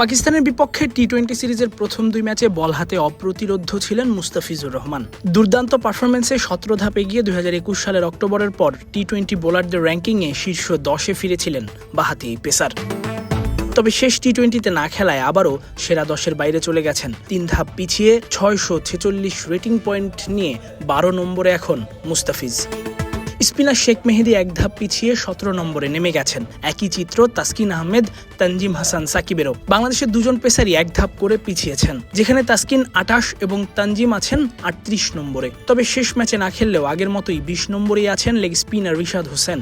পাকিস্তানের বিপক্ষে T twenty সিরিজের প্রথম দুই ম্যাচে বল হাতে অপ্রতিরোধ ছিলেন মুস্তাফিজুর রহমান। দুর্দান্ত পারফরমেন্সে সতেরো ধাপে গিয়ে দু হাজার একুশ সালের অক্টোবরের পর টি টোয়েন্টি বোলারদের র্যাঙ্কিংয়ে শীর্ষ দশে ফিরেছিলেন বাহাতি এই পেসার। তবে শেষ টি টোয়েন্টিতে না খেলায় আবারও সেরা দশের বাইরে চলে গেছেন। তিন ধাপ পিছিয়ে ছয়শো ছেচল্লিশ রেটিং পয়েন্ট নিয়ে বারো নম্বরে এখন মুস্তাফিজ। স্পিনার শেখ মেহেদি এক ধাপ পিছিয়ে সতেরো নম্বরে নেমে গেছেন। একই চিত্র তাসকিন আহমেদ, তানজিম হাসান, সাকিবেরও। বাংলাদেশের দুজন পেসারই এক ধাপ করে পিছিয়েছেন, যেখানে তাসকিন আঠাশ এবং তানজিম আছেন আটত্রিশ নম্বরে। তবে শেষ ম্যাচে না খেললেও আগের মতোই বিশ নম্বরেই আছেন লেগ স্পিনার রিশাদ হোসেন।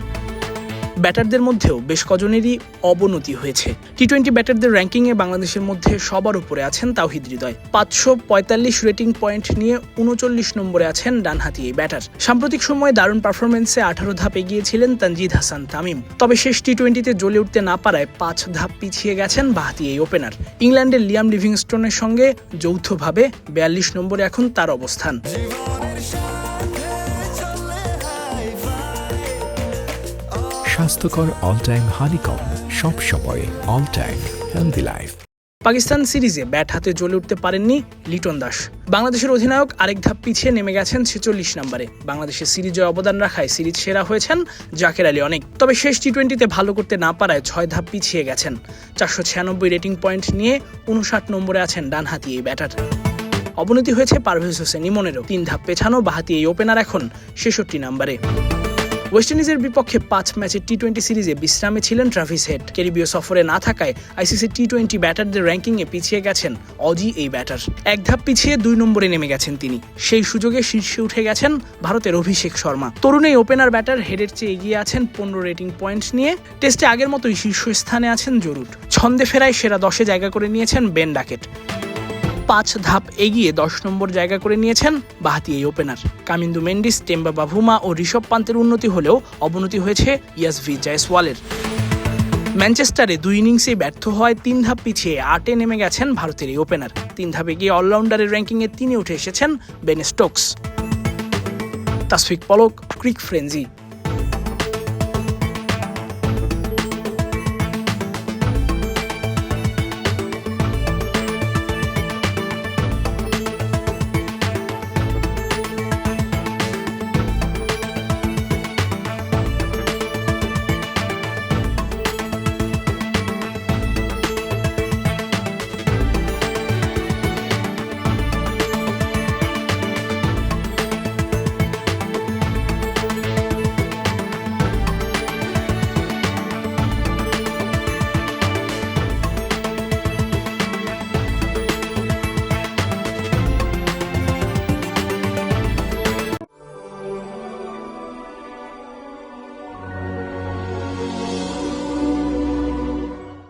ব্যাটারদের মধ্যেও বেশ কজনেরই অবনতি হয়েছে। টি টোয়েন্টি ব্যাটারদের র্যাঙ্কিংয়ে বাংলাদেশের মধ্যে সবার উপরে আছেন তাওহিদ হৃদয়। পাঁচশো পঁয়তাল্লিশ রেটিং পয়েন্ট নিয়ে উনচল্লিশ নম্বরে আছেন ডানহাতি এই ব্যাটার। সাম্প্রতিক সময়ে দারুণ পারফরমেন্সে আঠারো ধাপ এগিয়ে ছিলেন তানজিদ হাসান তামিম। তবে শেষ টি টোয়েন্টিতে জ্বলে উঠতে না পারায় পাঁচ ধাপ পিছিয়ে গেছেন বাহাতি এই ওপেনার ইংল্যান্ডের লিয়াম লিভিংস্টোনের সঙ্গে যৌথভাবে বিয়াল্লিশ নম্বরে এখন তার অবস্থান। স্বাস্থ্যকর অল টাইম হানিকম সব সময় all time healthy life Pakistan সিরিজে ব্যাট হাতে জ্বলে উঠতে পারেননি লিটন দাস। বাংলাদেশের অধিনায়ক আরেক ধাপ পিছিয়ে নেমে গেছেন ছেচল্লিশ নম্বরে। বাংলাদেশের সিরিজে অবদান রাখায় সিরিজ সেরা হয়েছেন জাকের আলী অনেক। তবে শেষ টি টোয়েন্টিতে ভালো করতে না পারায় ছয় ধাপ পিছিয়ে গেছেন। চারশো ছিয়ানব্বই রেটিং পয়েন্ট নিয়ে উনষাট নম্বরে আছেন ডানহাতি এই ব্যাটার। অবনতি হয়েছে পারভেজ হোসেন ইমনেরও তিন ধাপ পেছানো বাহাতি এই ওপেনার এখন ছেষট্টি নম্বরে। ওয়েস্ট ইন্ডিজের বিপক্ষে পাঁচ ম্যাচের টি টোয়েন্টি সিরিজে বিশ্রামে ছিলেন ট্রাভিস হেড ক্যারিবীয় সফরে না থাকায় আইসিসি টি টোয়েন্টি ব্যাটারদের র্যাঙ্কিংয়ে পিছিয়ে গেছেন অজি এই ব্যাটার। এক ধাপ পিছিয়ে দুই নম্বরে নেমে গেছেন তিনি। সেই সুযোগে শীর্ষে উঠে গেছেন ভারতের অভিষেক শর্মা। তরুণ এই ওপেনার ব্যাটার হেডের চেয়ে এগিয়ে আছেন পনেরো রেটিং পয়েন্ট নিয়ে। টেস্টে আগের মতোই শীর্ষস্থানে আছেন জরুর। ছন্দে ফেরায় সেরা দশে জায়গা করে নিয়েছেন বেন ডাকেট। পাঁচ ধাপ এগিয়ে দশ নম্বর জায়গা করে নিয়েছেন বাহাতি এই opener Kamindu Mendis, Temba Bavuma ও ঋষভ পান্তের উন্নতি হলেও অবনতি হয়েছে ইয়াসভি জয়সওয়ালের। ম্যানচেস্টারে দুই ইনিংসে ব্যর্থ হওয়ায় তিন ধাপ পিছিয়ে আটে নেমে গেছেন ভারতের এই ওপেনার তিন ধাপে গিয়ে অলরাউন্ডারের র্যাঙ্কিংয়ে তিনি উঠে এসেছেন Ben Stokes. Tasfik Polok, cric frenzy